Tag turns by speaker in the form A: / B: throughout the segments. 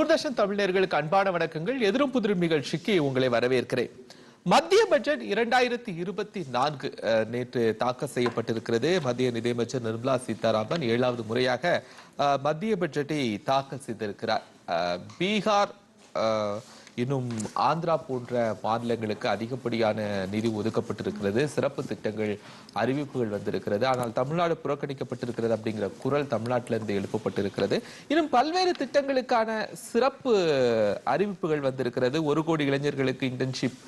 A: தூர்தர்ஷன் தமிழர்களுக்கு அன்பான வணக்கங்கள். எதிரும் புதிரும் நிகழ்ச்சிக்கு உங்களை வரவேற்கிறேன். மத்திய பட்ஜெட் இரண்டாயிரத்தி இருபத்தி நான்கு நேற்று தாக்கல் செய்யப்பட்டிருக்கிறது. மத்திய நிதியமைச்சர் நிர்மலா சீதாராமன் ஏழாவது முறையாக மத்திய பட்ஜெட்டை தாக்கல் செய்திருக்கிறார். பீகார் இன்னும் ஆந்திரா போன்ற மாநிலங்களுக்கு அதிகப்படியான நிதி ஒதுக்கப்பட்டிருக்கிறது. சிறப்பு திட்டங்கள் அறிவிப்புகள் வந்திருக்கிறது. ஆனால் தமிழ்நாடு புறக்கணிக்கப்பட்டிருக்கிறது அப்படிங்கிற குரல் தமிழ்நாட்டிலிருந்து எழுப்பப்பட்டிருக்கிறது. இன்னும் பல்வேறு திட்டங்களுக்கான சிறப்பு அறிவிப்புகள் வந்திருக்கிறது. ஒரு கோடி இளைஞர்களுக்கு இன்டர்ன்ஷிப்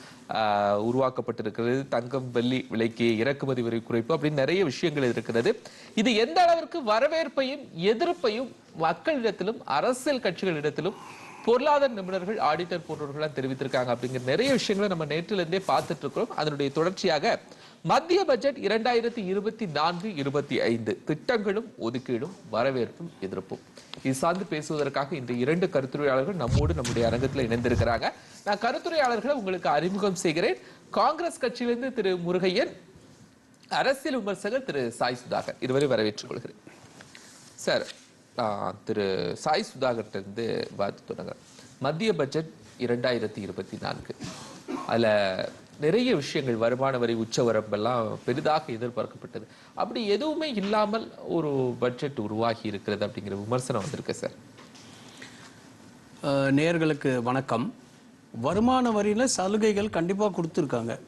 A: உருவாக்கப்பட்டிருக்கிறது. தங்கம் வெள்ளி விலைக்கு இறக்குமதி வரி குறைப்பு அப்படின்னு நிறைய விஷயங்கள் இருக்கிறது. இது எந்த அளவிற்கு வரவேற்பையும் எதிர்ப்பையும் மக்களிடத்திலும் அரசியல் கட்சிகளிடத்திலும் பொருளாதார நிபுணர்கள் ஆடிட்டர் போன்றவர்கள் தெரிவித்திருக்காங்க அப்படிங்கிற நிறைய விஷயங்களை நம்ம நேற்றிலிருந்தே பார்த்துட்டு இருக்கிறோம். அதனுடைய தொடர்ச்சியாக மத்திய பட்ஜெட் இரண்டாயிரத்தி இருபத்தி நான்கு இருபத்தி ஐந்து. திட்டங்களும் ஒதுக்கீடும் வரவேற்பும் எதிர்ப்பும். இது சார்ந்து பேசுவதற்காக இந்த இரண்டு கருத்துரையாளர்கள் நம்மோடு நம்முடைய அரங்கத்தில் இணைந்திருக்கிறாங்க. நான் கருத்துரையாளர்களை உங்களுக்கு அறிமுகம் செய்கிறேன். காங்கிரஸ் கட்சியிலிருந்து திரு முருகையன் அரசியல் விமர்சகர் திரு சாய் சுதாகர். இதுவரை வரவேற்றுக் கொள்கிறேன். சார் திரு சாய் சுதாகர்ட்ட இருந்து பார்த்து தொடங்க. மத்திய பட்ஜெட் இரண்டாயிரத்தி இருபத்தி நான்கு. அதுல நிறைய விஷயங்கள் வருமான வரி உச்சவரம்பெல்லாம் பெரிதாக எதிர்பார்க்கப்பட்டது. அப்படி எதுவுமே இல்லாமல் ஒரு பட்ஜெட் உருவாகி இருக்கிறது அப்படிங்கிற விமர்சனம் வந்திருக்கு சார்.
B: அஹ், நேயர்களுக்கு வணக்கம். வருமான வரியில சலுகைகள் கண்டிப்பா கொடுத்துருக்காங்க.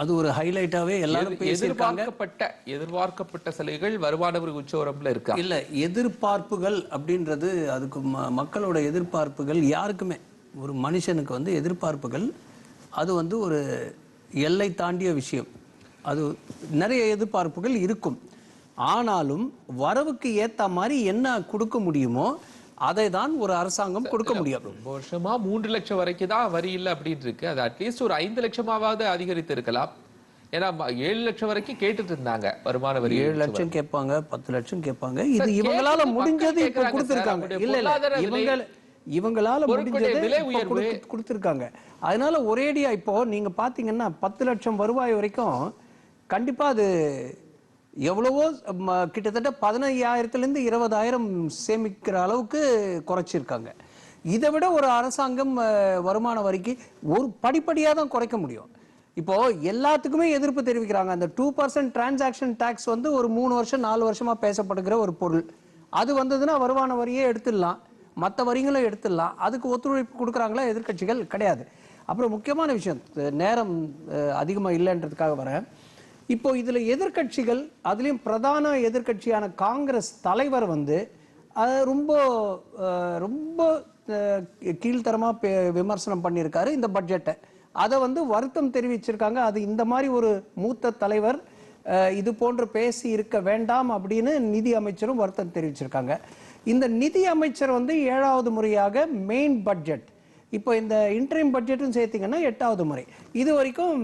B: அது ஒரு ஹைலைட்டாவே எல்லாரும்
A: எதிர்பார்க்கப்பட்ட எதிர்பார்க்கப்பட்ட சலுகைகள் வருமான வரி உச்சவரம்புல இருக்கா?
B: இல்ல எதிர்பார்ப்புகள் அப்படின்றது அதுக்கு மக்களோட எதிர்பார்ப்புகள் யாருக்குமே. ஒரு மனுஷனுக்கு வந்து எதிர்பார்ப்புகள் அது வந்து ஒரு எல்லை தாண்டிய விஷயம். அது நிறைய எதிர்பார்ப்புகள் இருக்கும். ஆனாலும் வரவுக்கு ஏத்த மாதிரி என்ன கொடுக்க முடியுமோ அதை தான் ஒரு அரசாங்கம் கொடுக்க முடியும்.
A: ரொம்ப வருஷமா மூன்று லட்சம் வரைக்கும் தான் வரி இல்லை அப்படின்னு இருக்கு. அது அட்லீஸ்ட் ஒரு ஐந்து லட்சமாவது அதிகரித்து இருக்கலாம். ஏன்னா ஏழு லட்சம் வரைக்கும் கேட்டுட்டு இருந்தாங்க வருமான வரி
B: ஏழு லட்சம் கேட்பாங்க பத்து லட்சம் கேட்பாங்க. இது இவங்களால முடிஞ்சது இப்ப கொடுத்திருக்காங்க. இல்ல இல்ல இவங்க இவங்களால முடிஞ்சது கொடுத்திருக்காங்க. அதனால ஒரேடியா இப்போ நீங்க பாத்தீங்கன்னா பத்து லட்சம் வருவாய் வரைக்கும் கண்டிப்பா அது எவ்வளவோ கிட்டத்தட்ட பதினையாயிரத்துலேருந்து இருபதாயிரம் சேமிக்கிற அளவுக்கு குறைச்சிருக்காங்க. இதை விட ஒரு அரசாங்கம் வருமான வரிக்கு ஒரு படிப்படியாக தான் குறைக்க முடியும். இப்போ எல்லாத்துக்குமே எதிர்ப்பு தெரிவிக்கிறாங்க. அந்த டூ பர்சன்ட் டிரான்சாக்ஷன் டேக்ஸ் வந்து ஒரு மூணு வருஷம் நாலு வருஷமா பேசப்படுகிற ஒரு பொருள். அது வந்ததுன்னா வருமான வரியே எடுத்துடலாம். மற்ற வரிகளும் எடுத்துடலாம். அதுக்கு ஒத்துழைப்பு கொடுக்குறாங்களா எதிர்க்கட்சிகள் கிடையாது. அப்புறம் முக்கியமான விஷயம் நேரம் அதிகமாக இல்லைன்றதுக்காக வரேன். இப்போ இதில் எதிர்க்கட்சிகள் அதுலேயும் பிரதான எதிர்க்கட்சியான காங்கிரஸ் தலைவர் வந்து ரொம்ப ரொம்ப கீழ்த்தரமாக பே- விமர்சனம் பண்ணியிருக்காரு இந்த பட்ஜெட்டை. அதை வந்து வருத்தம் தெரிவிச்சிருக்காங்க. அது இந்த மாதிரி ஒரு மூத்த தலைவர் இது போன்று பேசி இருக்க வேண்டாம் அப்படின்னு நிதி அமைச்சரும் வருத்தம் தெரிவிச்சிருக்காங்க. இந்த நிதி அமைச்சர் வந்து ஏழாவது முறையாக மெயின் பட்ஜெட் இப்போ இந்த இன்டரிம் பட்ஜெட்டும் சேர்த்திங்கன்னா எட்டாவது முறை. இது வரைக்கும்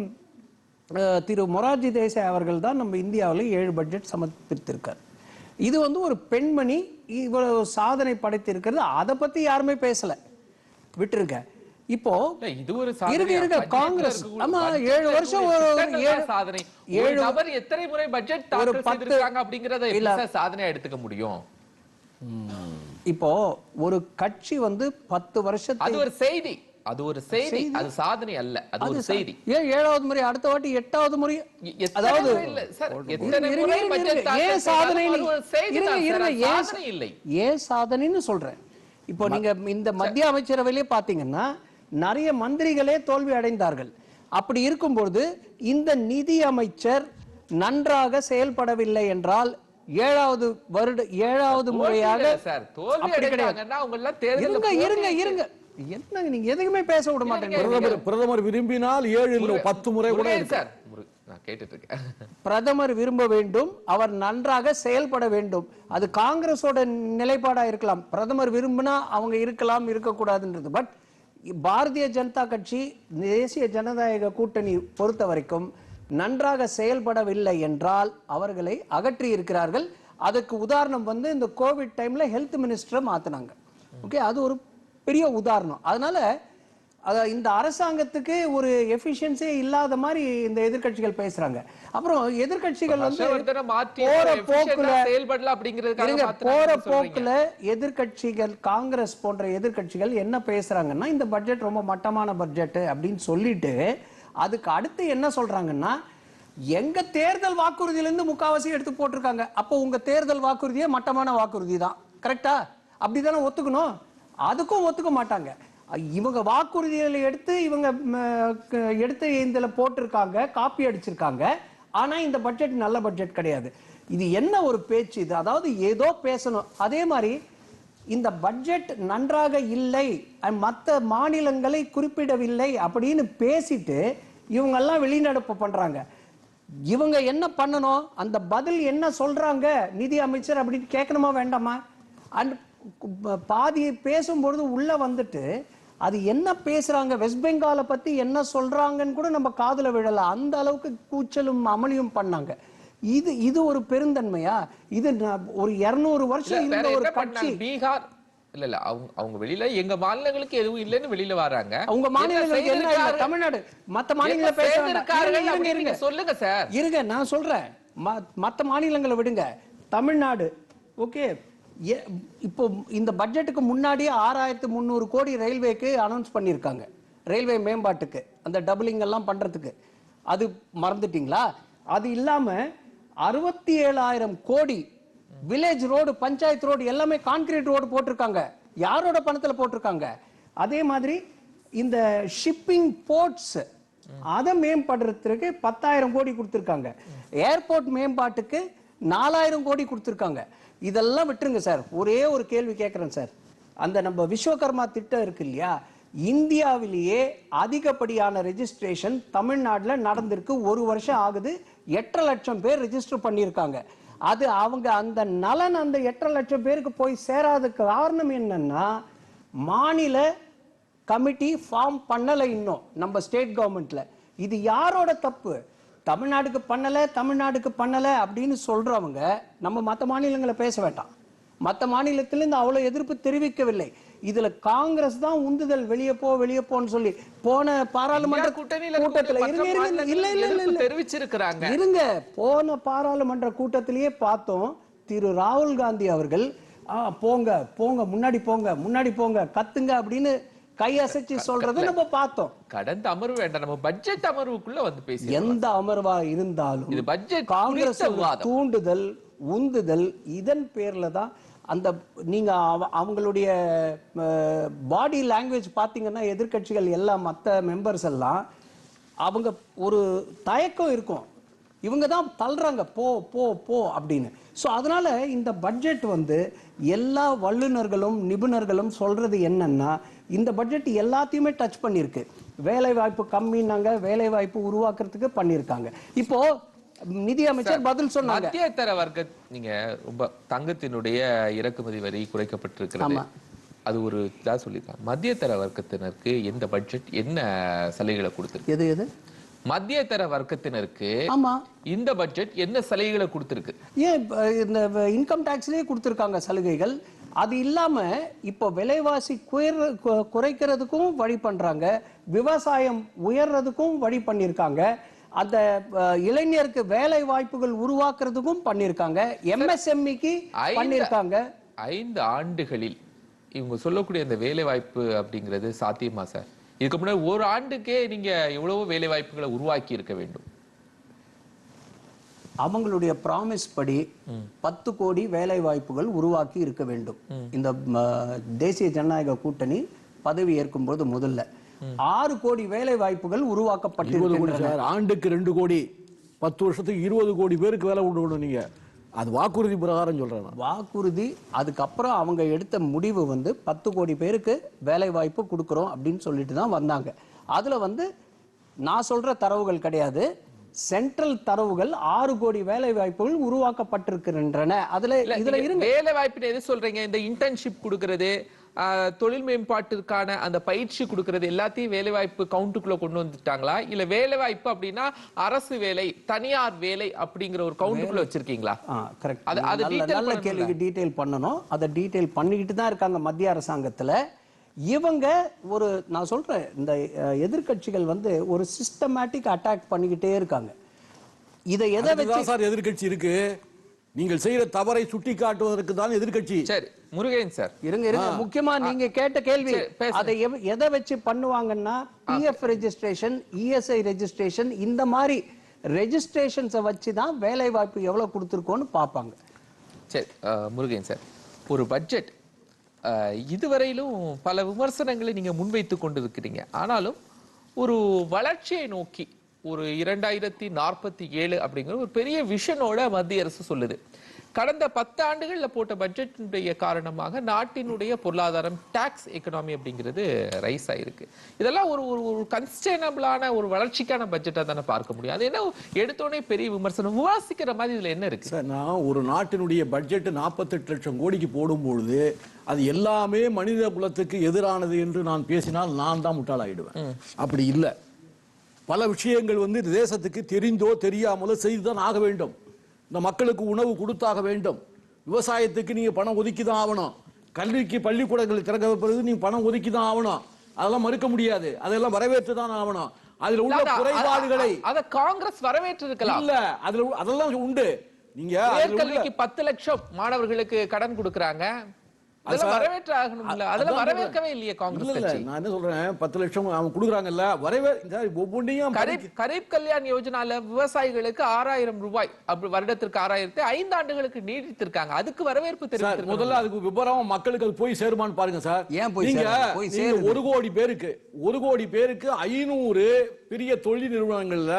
B: திரு மொரார்ஜி தேசாய் அவர்கள் தான் நம்ம இந்தியாவில் ஏழு பட்ஜெட் சமர்ப்பித்திருக்கார். இது வந்து ஒரு பெண்மணி இவ்வளவு சாதனை படைத்திருக்கிறது அதை பத்தி யாருமே பேசல. விட்டுருங்க. இப்போ
A: இது ஒரு
B: இருங்க,
A: பட்ஜெட்ல
B: காங்கிரஸ். ஆமா, ஏழு வருஷம் ஒரு-
A: சாதனை.
B: ஏழு-
A: நபர் எத்தனை முறை பட்ஜெட் தாக்கல்
B: பத்து-
A: அப்படிங்கறத
B: இல்ல.
A: சாதனையா எடுத்துக்க முடியும்?
B: இப்போ ஒரு கட்சி வந்து பத்து வருஷத்துக்கு
A: அது ஒரு செய்தி. அது ஒரு செய்தி அது சாதனை அல்ல. அது ஒரு செய்தி.
B: ஏன் ஏழாவது முறை அடுத்த வாட்டி எட்டாவது முறை? அதாவது ஏன் சாதனை
A: இல்லை.
B: சாதனைன்னு சொல்றேன். இப்போ நீங்க இந்த மத்திய அமைச்சரவையிலே பாத்தீங்கன்னா நிறைய மந்திரிகளே தோல்வி அடைந்தார்கள். அப்படி இருக்கும்போது இந்த நிதி அமைச்சர் நன்றாக செயல்படவில்லை என்றால் ஏழாவது வருட ஏழாவது முறையாக இருங்க இருங்க இருங்க. என்னங்க நீங்க எதுக்குமே பேச விட மாட்டேங்க.
C: பிரதமர் பிரதமர் விரும்பினால் ஏழு இல்லை பத்து முறை கூட.
A: சார் நான் கேட்டுட்டு இருக்கேன்
B: பிரதமர் விரும்ப வேண்டும் அவர் நன்றாக செயல்பட வேண்டும். அது காங்கிரஸோட நிலைப்பாடா இருக்கலாம். பிரதமர் விரும்பினா அவங்க இருக்கலாம் இருக்கக்கூடாதுன்றது. பட் பாரதிய ஜனதா கட்சி தேசிய ஜனநாயக கூட்டணி பொறுத்த வரைக்கும் நன்றாக செயல்படவில்லை என்றால் அவர்களை அகற்றி இருக்கிறார்கள். அதுக்கு உதாரணம் வந்து இந்த கோவிட் டைம்ல ஹெல்த் மினிஸ்டரை மாத்தினாங்க. ஓகே அது ஒரு பெரிய உதாரணம். அதனால அத இந்த அரசாங்கத்துக்கு ஒரு எஃபிஷியன்சியே இல்லாத மாதிரி இந்த எதிர்க்கட்சிகள் பேசுறாங்க. அப்புறம் எதிர்க்கட்சிகள் வந்து போற போக்குல
A: செயல்படல மாத்துனாங்கன்னு
B: போற. போக்குல எதிர்க்கட்சிகள் காங்கிரஸ் போன்ற எதிர்க்கட்சிகள் என்ன பேசுறாங்கன்னா இந்த பட்ஜெட் ரொம்ப மட்டமான பட்ஜெட் அப்படின்னு சொல்லிட்டு அதுக்கு அடுத்து என்ன சொல்றாங்கன்னா எங்க தேர்தல் வாக்குறுதியில இருந்து முக்காவாசி எடுத்து போட்டிருக்காங்க. அப்போ உங்க தேர்தல் வாக்குறுதியே மட்டமான வாக்குறுதி தான். கரெக்டா அப்படிதானே ஒத்துக்கணும்? அதுக்கும் ஒத்துக்க மாட்டாங்க. இவங்க வாக்குறுதிகளை எடுத்து இவங்க க- எடுத்து இதில் போட்டிருக்காங்க காப்பி அடிச்சிருக்காங்க. ஆனால் இந்த பட்ஜெட் நல்ல பட்ஜெட் கிடையாது. இது என்ன ஒரு பேச்சு? இது அதாவது ஏதோ பேசணும். அதே மாதிரி இந்த பட்ஜெட் நன்றாக இல்லை மற்ற மாநிலங்களை குறிப்பிடவில்லை அப்படின்னு பேசிட்டு இவங்கெல்லாம் வெளிநடப்பு பண்ணுறாங்க இவங்க என்ன பண்ணணும்? அந்த பதில் என்ன சொல்கிறாங்க நிதி அமைச்சர் அப்படின்னு கேட்கணுமா வேண்டாமா? அண்ட் பாதி பேசும்பொழுது உள்ள வந்துட்டு அது என்ன பேசுறாங்க? வெஸ்ட் பெங்காலை பத்தி என்ன சொல்றாங்கன்னு கூட நம்ம காதுல விழல. அந்த அளவுக்கு கூச்சலும் அமளியும் பண்ணாங்க. இது இது ஒரு பெருந்தன்மையா? இது ஒரு இருநூறு வருஷம் இருந்த ஒரு கட்சி?
A: பீகார் இல்ல இல்ல அவங்க அவங்க வெளியில எங்க மாநிலங்களுக்கு எதுவும் இல்லைன்னு வெளியில வராங்க.
B: அவங்க மாநிலங்களுக்கு என்ன? தமிழ்நாடு மத்த
A: என்ன
B: மாநிலங்களை பேச வேண்டாம்.
A: செய்திருக்கார்கள்
B: இருங்க, இருங்க,
A: அப்படின்னு
B: இருங்க.
A: நீங்க சொல்லுங்க சார்.
B: இருங்க நான் சொல்றேன். மத்த மாநிலங்களை விடுங்க. தமிழ்நாடு ஓகே? இப்போ இந்த பட்ஜெட்டுக்கு முன்னாடியே ஆறாயிரத்து முந்நூறு கோடி ரயில்வேக்கு அனௌன்ஸ் பண்ணியிருக்காங்க. ரயில்வே மேம்பாட்டுக்கு அந்த டபுளிங் எல்லாம் பண்ணுறதுக்கு அது மறந்துட்டீங்களா? அது இல்லாமல் அறுபத்தி ஏழாயிரம் crore village road panchayat road எல்லாமே கான்கிரீட் ரோடு போட்டிருக்காங்க. யாரோட பணத்தில் போட்டிருக்காங்க? அதே மாதிரி இந்த ஷிப்பிங் போர்ட்ஸ் அதை மேம்படுறதுக்கு பத்தாயிரம் கோடி கொடுத்துருக்காங்க. ஏர்போர்ட் மேம்பாட்டுக்கு நாலாயிரம் கோடி கொடுத்துருக்காங்க. இதெல்லாம் விட்டுருங்க சார். ஒரே ஒரு கேள்வி கேட்குறேன் சார். அந்த நம்ம விஸ்வகர்மா திட்டம் இருக்கு இல்லையா? இந்தியாவிலேயே அதிகப்படியான ரெஜிஸ்ட்ரேஷன் தமிழ்நாட்டில் நடந்திருக்கு. ஒரு வருஷம் ஆகுது. எட்டரை லட்சம் பேர் ரெஜிஸ்டர் பண்ணியிருக்காங்க. அது அவங்க அந்த நலன் அந்த எட்டரை லட்சம் பேருக்கு போய் சேராததுக்கு காரணம் என்னன்னா மாநில கமிட்டி ஃபார்ம் பண்ணலை இன்னும் நம்ம ஸ்டேட் கவர்மெண்ட்ல இது யாரோட தப்பு? தமிழ்நாடுக்கு பண்ணல தமிழ்நாடுக்கு பண்ணல அப்படின்னு சொல்றவங்க நம்ம மற்ற மாநிலங்களை பேச வேண்டாம். மற்ற மாநிலத்திலிருந்து அவ்வளவு எதிர்ப்பு தெரிவிக்கவில்லை. இதுல காங்கிரஸ் தான் உந்துதல் வெளியே போ வெளியே போன்னு சொல்லி போன பாராளுமன்ற
A: கூட்டணியில
B: கூட்டத்துல இருங்க இருங்க இல்ல இல்ல இல்ல.
A: தெரிவிச்சிருக்கிறாங்க.
B: இருங்க போன பாராளுமன்ற கூட்டத்திலேயே பார்த்தோம் திரு ராகுல் காந்தி அவர்கள் "ஆ, போங்க போங்க முன்னாடி போங்க முன்னாடி போங்க கத்துங்க அப்படின்னு கையசைச்சு சொல்றதை நம்ம பார்த்தோம்.
A: கடந்த அமர்வு வேண்டாம் நம்ம பட்ஜெட் அமர்வுக்குள்ள வந்து பேசி
B: எந்த அமர்வா இருந்தாலும்
A: இது பட்ஜெட்
B: காங்கிரஸ். தூண்டுதல் உந்துதல் இதன் பேர்ல தான் அந்த நீங்க அவ- அவங்களுடைய பாடி லாங்குவேஜ் பாத்தீங்கன்னா எதிர்க்கட்சிகள் எல்லாம் மத்த மெம்பர்ஸ் எல்லாம் அவங்க ஒரு தயக்கம் இருக்கும். இவங்க தான் தள்ளுறாங்க போ போ போ அப்படின்னு. ஸோ அதனால இந்த பட்ஜெட் வந்து எல்லா வல்லுநர்களும் நிபுணர்களும் சொல்றது என்னன்னா இந்த பட்ஜெட் எல்லாத்தையுமே டச் பண்ணியிருக்கு. வேலை வாய்ப்பு கம்மின்னாங்க வேலை வாய்ப்பு உருவாக்குறதுக்கு பண்ணியிருக்காங்க. இப்போ நிதி அமைச்சர் பதில் சொன்னாங்க.
A: மத்திய தர வர்க்க நீங்க ரொம்ப தங்கத்தினுடைய இறக்குமதி வரி குறைக்கப்பட்டிருக்கிறது. அது ஒரு இதா சொல்லியிருக்காங்க. மத்திய தர வர்க்கத்தினருக்கு எந்த பட்ஜெட் என்ன சலுகைகளை கொடுத்திருக்கு?
B: எது எது?
A: மத்திய தர வர்க்கத்தினருக்கு
B: ஆமா.
A: இந்த பட்ஜெட் என்ன சலுகைகளை கொடுத்திருக்கு?
B: ஏன் இந்த இன்கம் டேக்ஸ்லயே கொடுத்துருக்காங்க சலுகைகள்? அது இல்லாம இப்போ விலைவாசி குறைக்கிறதுக்கும் வழி பண்றாங்க. விவசாயம் உயர்றதுக்கும் வழி பண்ணியிருக்காங்க அந்த இளைஞருக்கு வேலை வாய்ப்புகள் உருவாக்குறதுக்கும் பண்ணியிருக்காங்க எம்எஸ்எம்இக்கு
A: ஐந்து-
B: பண்ணியிருக்காங்க
A: ஐந்து ஆண்டுகளில் இவங்க சொல்லக்கூடிய அந்த வேலை வாய்ப்பு அப்படிங்கிறது சாத்தியமா சார்? இதுக்கு முன்னாடி ஒரு ஆண்டுக்கே நீங்க எவ்வளவோ வேலை வாய்ப்புகளை உருவாக்கி இருக்க வேண்டும்.
B: அவங்களுடைய ப்ராமிஸ் படி பத்து கோடி வேலை வாய்ப்புகள் உருவாக்கி இருக்க வேண்டும். இந்த தேசிய ஜனநாயக கூட்டணி பதவி ஏற்கும்போது முதல்ல. ஆறு கோடி வேலை வாய்ப்புகள் உருவாக்கப்பட்டிருக்கின்றன
C: ஆண்டுக்கு ரெண்டு கோடி. பத்து வருஷத்துக்கு இருபது கோடி பேருக்கு வேலை விடணும் நீங்க. அது வாக்குறுதி பிரகாரம் சொல்றேன் நான்.
B: வாக்குறுதி அதுக்கப்புறம் அவங்க எடுத்த முடிவு வந்து பத்து கோடி பேருக்கு வேலை வாய்ப்பு கொடுக்குறோம் அப்படின்னு சொல்லிட்டு தான் வந்தாங்க. அதுல வந்து நான் சொல்ற தரவுகள் கிடையாது. சென்ட்ரல் தரவுகள் ஆறு கோடி வேலை வாய்ப்புகள் உருவாக்கப்பட்டிருக்கின்றன. அதுல
A: இல்ல,
B: இதுல இருங்க.
A: வேலை வாய்ப்புன்னு எது சொல்றீங்க? இந்த இன்டர்ன்ஷிப் கொடுக்கறது தொழில் மேம்பாட்டிற்கான அந்த பயிற்சி கொடுக்கறது எல்லாத்தையும் வேலை வாய்ப்பு கவுண்ட்டுக்குள்ள கொண்டு வந்துட்டாங்களா? இல்ல வேலை வாய்ப்பு அப்படின்னா அரசு வேலை தனியார் வேலை அப்படிங்கிற ஒரு கவுண்ட்டுக்குள்ள வச்சிருக்கீங்களா?
B: நல்ல. கேள்விக்கு டீடைல் பண்ணணும். அதை டீடைல் பண்ணிக்கிட்டு தான் இருக்காங்க மத்திய அரசாங்கத்துல. இவங்க ஒரு நான் சொல்றேன் இந்த அஹ், எதிர்க்கட்சிகள் வந்து ஒரு சிஸ்டமேட்டிக் அட்டாக் பண்ணிக்கிட்டே இருக்காங்க. இதை எதை வச்சு
C: சார் எதிர்க்கட்சி இருக்கு. நீங்கள் செய்யற தவறை சுட்டி காட்டுவதற்கு தான் எதிர்க்கட்சி.
A: சரி முருகன் சார்.
B: இருங்க இருங்க. முக்கியமா நீங்க கேட்ட கேள்வி. அதை எதை வச்சு பண்ணுவாங்கன்னா பிஎஃப் ரெஜிஸ்ட்ரேஷன் இஎஸ்ஐ ரெஜிஸ்ட்ரேஷன் இந்த மாதிரி ரெஜிஸ்ட்ரேஷன்ஸை வச்சு தான் வேலை வாய்ப்பு எவ்வளவு கொடுத்துருக்கோன்னு பார்ப்பாங்க.
A: சரி முருகன் சார். ஒரு பட்ஜெட் இதுவரையிலும் பல விமர்சனங்களை நீங்க முன்வைத்து கொண்டிருக்கிறீங்க. ஆனாலும் ஒரு வளர்ச்சியை நோக்கி ஒரு இரண்டாயிரத்தி நாற்பத்தி ஏழு அப்படிங்கிற ஒரு பெரிய விஷனோட மத்திய அரசு சொல்லுது. கடந்த பத்து ஆண்டுகள்ல போட்ட பட்ஜெட்டினுடைய காரணமாக நாட்டினுடைய பொருளாதாரம் டாக்ஸ் எக்கனாமி அப்படிங்கிறது ரைஸ் ஆயிருக்கு. இதெல்லாம் ஒரு ஒரு ஒரு கன்ஸ்டேனபிளான ஒரு வளர்ச்சிக்கான பட்ஜெட்டா தானே பார்க்க முடியும். அது என்ன எடுத்தோடனே பெரிய விமர்சனம் விவாசிக்கிற மாதிரி இதுல என்ன இருக்கு?
C: சார் நான் ஒரு நாட்டினுடைய பட்ஜெட் நாற்பத்தெட்டு லட்சம் கோடிக்கு போடும் பொழுது அது எல்லாமே மனித குலத்துக்கு எதிரானது என்று நான் பேசினால் நான் தான் முட்டாளாயிடுவேன். அப்படி இல்லை. பல விஷயங்கள் வந்து இந்த தேசத்துக்கு தெரிந்தோ தெரியாமலோ செய்துதான் ஆக வேண்டும். இந்த மக்களுக்கு உணவு கொடுத்தாக வேண்டும். விவசாயத்துக்கு நீங்க பணம் ஒதுக்கி தான் ஆகணும். கல்விக்கு பள்ளிக்கூடங்கள் திறக்க பிறகு நீங்க பணம் ஒதுக்கி தான் ஆகணும். அதெல்லாம் மறுக்க முடியாது. அதெல்லாம் வரவேற்று தான் ஆகணும். அதுல உள்ள குறைபாடுகளை
A: அத- காங்கிரஸ் வரவேற்று இருக்கலாம்
C: இல்ல அதுல அதெல்லாம் உண்டு. நீங்க
A: உயர்கல்விக்கு பத்து லட்சம் மாணவர்களுக்கு கடன் கொடுக்கறாங்க. விவசாயிகளுக்கு ஆறாயிரம் ரூபாய் அப்படி வருடத்திற்கு ஆறாயிரத்தை ஐந்து ஆண்டுகளுக்கு நீடித்திருக்காங்க. அதுக்கு வரவேற்பு தெரிவித்திருக்காங்க
C: முதல்ல அதுக்கு விபரம் மக்களுக்கு அது போய் சேருமான்னு பாருங்க சார்.
B: ஏன் போய்.
C: ஒரு கோடி பேருக்கு ஒரு கோடி பேருக்கு ஐநூறு பெரிய தொழில் நிறுவனங்கள்ல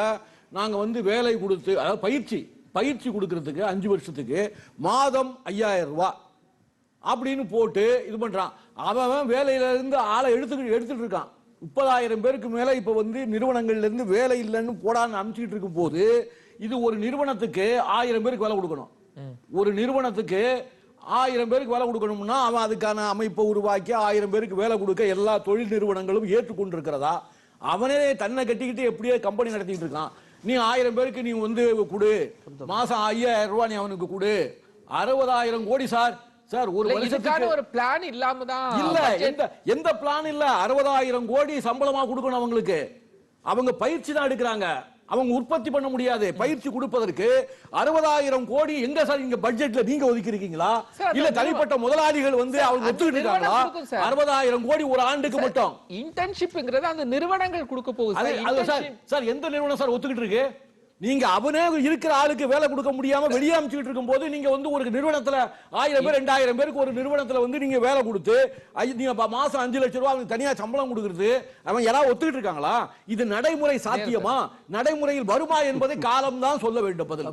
C: நாங்க வந்து வேலை கொடுத்து அதாவது பயிற்சி பயிற்சி கொடுக்கறதுக்கு அஞ்சு வருஷத்துக்கு மாதம் ஐயாயிரம் ரூபாய். அப்படின்னு போட்டு இது பண்றான். அவன் அவன் வேலையில இருந்து ஆளை எடுத்துக்கிட்டு எடுத்துட்டு இருக்கான். முப்பதாயிரம் பேருக்கு மேல இப்ப வந்து நிறுவனங்கள்ல இருந்து வேலை இல்லைன்னு போடான்னு அனுப்பிச்சிட்டு இருக்கும் போது இது ஒரு நிறுவனத்துக்கு ஆயிரம் பேருக்கு வேலை கொடுக்கணும். ஒரு நிறுவனத்துக்கு ஆயிரம் பேருக்கு வேலை கொடுக்கணும்னா அவன் அதுக்கான அமைப்பை உருவாக்கி ஆயிரம் பேருக்கு வேலை கொடுக்க எல்லா தொழில் நிறுவனங்களும் ஏற்றுக்கொண்டிருக்கிறதா? அவனே தன்னை கட்டிக்கிட்டு எப்படியே கம்பெனி நடத்திட்டு இருக்கான். நீ ஆயிரம் பேருக்கு நீ வந்து கொடு. மாசம் ஐயாயிரம் ரூபாய் நீ அவனுக்கு கொடு. அறுபதாயிரம் கோடி சார். சார் ஒரு வருஷத்துக்கு
A: ஒரு பிளான் இல்லாம தான்
C: இல்ல எந்த எந்த பிளான் இல்ல. அறுபதாயிரம் கோடி சம்பளமா கொடுக்கணும் அவங்களுக்கு. அவங்க பயிற்சி தான் எடுக்கிறாங்க. அவங்க உற்பத்தி பண்ண முடியாது. பயிற்சி கொடுப்பதற்கு அறுபதாயிரம் கோடி எங்க சார் இங்க பட்ஜெட்ல நீங்க ஒதுக்கி இருக்கீங்களா இல்ல. தனிப்பட்ட முதலாளிகள் வந்து அவங்க ஒத்துக்கிட்டு இருக்காங்களா. அறுபதாயிரம் கோடி ஒரு ஆண்டுக்கு மட்டும்.
A: இன்டர்ன்ஷிப்ங்கிறது அந்த நிறுவனங்கள் கொடுக்க போகுது சார்
C: எந்த நிறுவனம் சார் ஒத்துக்கிட்டு இருக்கு? நீங்க அவனே இருக்கிற ஆளுக்கு வேலை கொடுக்க முடியாம வெளியே அமைச்சுக்கிட்டு இருக்கும் போது நீங்க வந்து ஒரு நிறுவனத்துல ஆயிரம் பேர் ரெண்டாயிரம் பேருக்கு ஒரு நிறுவனத்துல வந்து நீங்க வேலை கொடுத்து நீங்க மாசம் அஞ்சு லட்சம் ரூபாய் அவனுக்கு தனியா சம்பளம் கொடுக்கறது அவன் யாராவது ஒத்துக்கிட்டு இருக்காங்களா? இது நடைமுறை சாத்தியமா? நடைமுறையில் வருமா என்பதை காலம் தான் சொல்ல வேண்டும் பதில்.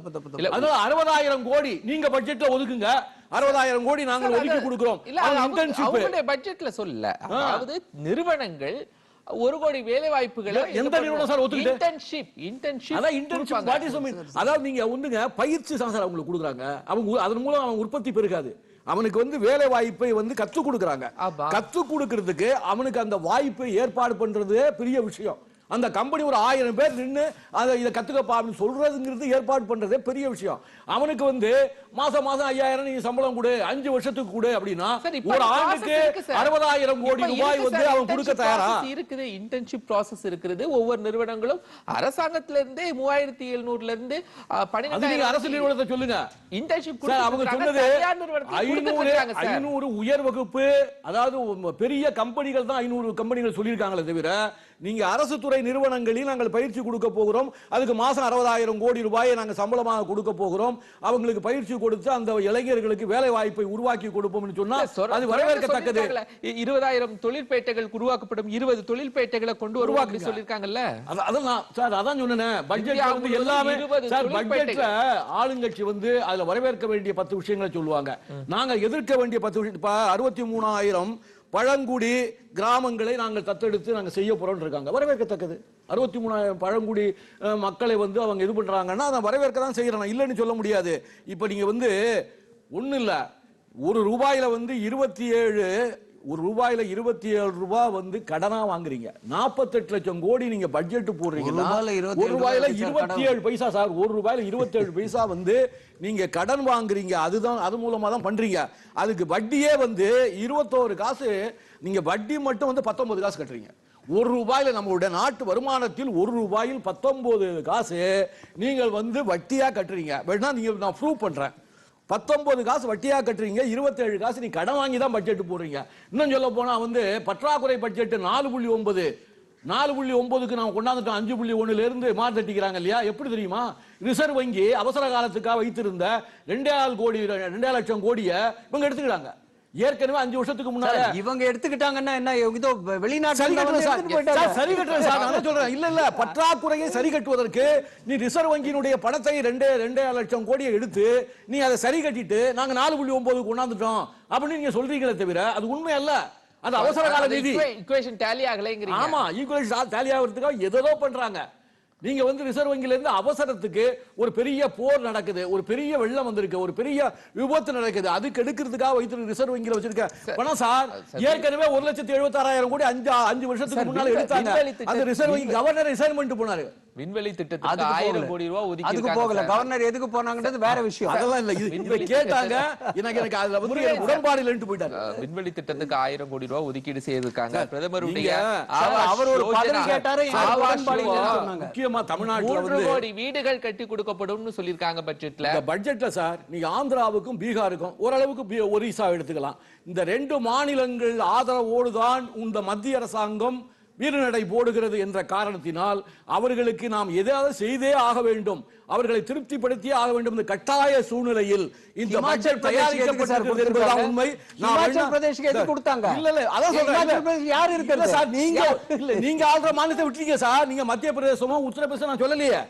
C: அதனால அறுபதாயிரம் கோடி நீங்க பட்ஜெட்ல ஒதுக்குங்க. அறுபதாயிரம் கோடி நாங்கள் ஒதுக்கி கொடுக்கிறோம்.
A: பட்ஜெட்ல சொல்லல. அதாவது நிறுவனங்கள் ஒரு கோடி வேலை வாய்ப்புகளை
C: எந்த நிறுவனம் சார் ஒத்துக்கிட்டு?
A: இன்டர்ன்ஷிப் இன்டர்ன்ஷிப்
C: அதான் what is the mean? அதாவது நீங்க வந்துங்க பயிற்சி தான் சார் அவங்களுக்கு கொடுக்குறாங்க அவங்க அதன் மூலம் அவன் உற்பத்தி பெருகாது அவனுக்கு வந்து வேலை வாய்ப்பை வந்து கற்றுக் கொடுக்குறாங்க. கற்றுக் கொடுக்கறதுக்கு அவனுக்கு அந்த வாய்ப்பை ஏற்பாடு பண்றதே பெரிய விஷயம் அந்த கம்பெனி ஒரு ஆயிரம் பேர் நின்னு அதை இதை கத்துக்கப்பா அப்படின்னு சொல்றதுங்கிறது ஏற்பாடு பண்றதே பெரிய விஷயம். அவனுக்கு வந்து மாசம் மாசம் ஐயாயிரம் நீங்க சம்பளம் கொடு அஞ்சு வருஷத்துக்கு கொடு அப்படின்னா ஒரு ஆண்டுக்கு. அறுபதாயிரம் கோடி ரூபாய் வந்து அவன் கொடுக்க தயாரா?
A: இருக்குது இன்டர்ன்ஷிப் ப்ராசஸ் இருக்குது. ஒவ்வொரு நிறுவனங்களும் அரசாங்கத்துல இருந்தே மூவாயிரத்தி எழுநூறுல இருந்து
C: நீங்க அரசு நிறுவனத்தை சொல்லுங்க.
A: இன்டர்ன்ஷிப்
C: அவங்க சொன்னது ஐநூறு ஐநூறு உயர் வகுப்பு அதாவது பெரிய கம்பெனிகள் தான் ஐநூறு கம்பெனிகள் சொல்லியிருக்காங்களே தவிர நீங்க அரசு துறை நிறுவனங்களில் நாங்கள் பயிற்சி கொடுக்க போகிறோம். அதுக்கு மாசம் அறுபதாயிரம் கோடி ரூபாயை நாங்கள் சம்பளமாக கொடுக்க போகிறோம். அவங்களுக்கு பயிற்சி கொடுத்து அந்த இளைஞர்களுக்கு வேலை வாய்ப்பை உருவாக்கி கொடுப்போம்னு சொன்னா அது வரவேற்கத்தக்கது.
A: இருபதாயிரம் தொழிற்பேட்டைகள் உருவாக்கப்படும் இருபது தொழிற்பேட்டைகளை கொண்டு சொல்லிருக்காங்கல்ல
C: அத- அதெல்லாம் சார் அதான் சொன்னேன். வந்து
A: முழுவதும்
C: எல்லாமே
A: 20
C: சார். பட்ஜெட்ல ஆளுங்கட்சி வந்து அதுல வரவேற்க வேண்டிய பத்து விஷயங்களை சொல்லுவாங்க. நாங்க எதிர்க்க வேண்டிய பத்து விஷயம் அறுபத்தி மூணாயிரம் பழங்குடி கிராமங்களை நாங்கள் தத்தெடுத்து நாங்கள் செய்ய போகிறோம்னு இருக்காங்க. வரவேற்கத்தக்கது. அறுபத்தி மூணாயிரம் பழங்குடி மக்களை வந்து அவங்க இது பண்ணுறாங்கன்னா அதை வரவேற்க தான் செய்யறோம் இல்லைன்னு சொல்ல முடியாது. இப்போ நீங்கள் வந்து ஒன்றும் இல்லை ஒரு ரூபாயில் வந்து இருபத்தி ஏழு ஒரு ரூபாயில இருபத்தி ஏழு ரூபாய் வந்து கடனா வாங்குறீங்க. நாற்பத்தெட்டு லட்சம் கோடி நீங்க பட்ஜெட் போடுறீங்கன்னா
B: ஒரு ரூபாயில 27
C: ஒரு ரூபாயில
B: ரூபாய்
C: இருபத்தி ஏழு பைசா சார் ஒரு ரூபாயில இருபத்தி ஏழு பைசா வந்து நீங்க கடன் வாங்குறீங்க. அதுதான் அது மூலமா தான் பண்றீங்க. அதுக்கு வட்டியே வந்து இருபத்தோரு காசு நீங்க வட்டி மட்டும் வந்து பத்தொன்பது காசு கட்டுறீங்க. ஒரு ரூபாயில நம்மளுடைய நாட்டு வருமானத்தில் ஒரு ரூபாயில் பத்தொன்பது காசு நீங்கள் வந்து வட்டியா கட்டுறீங்க. வேணா நீங்க நான் ப்ரூவ் பண்றேன். பத்தொன்பது காசு வட்டியா கட்டுறீங்க இருபத்தேழு காசு நீ கடன் வாங்கி தான் பட்ஜெட் போடுறீங்க. இன்னும் சொல்ல போனா வந்து பற்றாக்குறை பட்ஜெட் நாலு புள்ளி ஒன்பது. நாலு புள்ளி ஒன்பதுக்கு நம்ம கொண்டாந்துட்டோம் அஞ்சு புள்ளி ஒன்றுலேருந்து இருந்து மாறு தட்டிக்கிறாங்க இல்லையா? எப்படி தெரியுமா? ரிசர்வ் வங்கி அவசர காலத்துக்காக வைத்திருந்த ரெண்டே ஆள் கோடி ரெண்டே லட்சம் கோடியை இவங்க எடுத்துக்கிறாங்க ஏற்கனவே அஞ்சு வருஷத்துக்கு முன்னால
B: இவங்க எடுத்துக்கிட்டாங்கன்னா என்ன இதோ
C: சரி
B: வெளிநாட்டுல
C: கட்டுறேன்
B: வந்து
C: சார். கட்டுறேன் சார். நான் சொல்றேன். இல்ல, இல்ல, பற்றாக்குறையை சரி கட்டுவதற்கு நீ ரிசர்வ் வங்கியினுடைய பணத்தை ரெண்டே ரெண்டே லட்சம் கோடியை எடுத்து நீ அதை சரி கட்டிட்டு நாங்க நாலு புள்ளி ஒன்பது கொண்டாந்துட்டோம் அப்படின்னு நீங்க சொல்றீங்களே தவிர அது உண்மை அல்ல அது அவசர கால நிதி
A: ஈக்குவேஷன் டேலி ஆகலைங்கிறீங்க
C: ஆமா ஈக்குவலைஸ் டேலி ஆகிறதுக்காக எதோ பண்றாங்க நீங்க வந்து ரிசர்வ் வங்கியில இருந்து அவசரத்துக்கு ஒரு பெரிய போர் நடக்குது ஒரு பெரிய வெள்ளம் வந்திருக்கு ஒரு பெரிய விபத்து நடக்குது அதுக்கு எடுக்கிறதுக்காக வைத்து ரிசர்வ் வங்கியில வச்சிருக்க பணம் சார் ஏற்கனவே ஒரு லட்சத்தி எழுபத்தாறாயிரம் கோடி அஞ்சு அஞ்சு வருஷத்துக்கு முன்னால எடுத்தாங்க. அந்த ரிசர்வ் வங்கி கவர்னர் ரிசைன் பண்ணிட்டு போனாரு.
A: விண்வெளி திட்டத்துக்கு ஆயிரம். கோடி ரூபாய் ஒதுக்கி
B: அதுக்கு போகல. கவர்னர் எதுக்கு போனாங்கன்றது வேற விஷயம்.
C: அதெல்லாம் இல்ல. இது கேட்டாங்க. எனக்கு எனக்கு அதுல வந்து உடன்பாடு இல்லைன்னு போயிட்டாரு.
A: அஹ், விண்வெளி திட்டத்துக்கு ஆயிரம் கோடி ரூபாய் ஒதுக்கீடு செய்திருக்காங்க. பிரதமருடைய
B: அவர் ஒரு பதவி கேட்டாரு.
C: முக்கியமா தமிழ்நாட்டுல வந்து
A: கோடி வீடுகள் கட்டி கொடுக்கப்படும்னு சொல்லிருக்காங்க பட்ஜெட்ல.
C: இந்த பட்ஜெட்ல சார் நீங்க ஆந்திராவுக்கும் பீகாருக்கும் ஓரளவுக்கு பீ- ஒரிசா எடுத்துக்கலாம். இந்த ரெண்டு மாநிலங்கள் ஆதரவோடு தான் இந்த மத்திய அரசாங்கம் வீரநடை போடுகிறது என்ற காரணத்தினால் அவர்களுக்கு நாம் எதாவது செய்தே ஆக வேண்டும் அவர்களை திருப்திப்படுத்தியே ஆக வேண்டும் இந்த கட்டாய சூழ்நிலையில் இந்த பட்ஜெட் தயாரிக்கப்பட்டிருக்கிறது என்பதுதான்? உண்மை
B: ஹிமாச்சல் பிரதேஷ்க்கு எதுக்கு கொடுத்தாங்க?
C: இல்ல இல்ல அதான் சொல்றேன்
B: யார் இருக்கிறது?
C: சார் நீங்க இல்ல நீங்க ஆள்ற மாநிலத்தை விட்டீங்க சார் நீங்க மத்திய பிரதேசமும் உத்தரப்பிரதேசம் நான் சொல்லலையே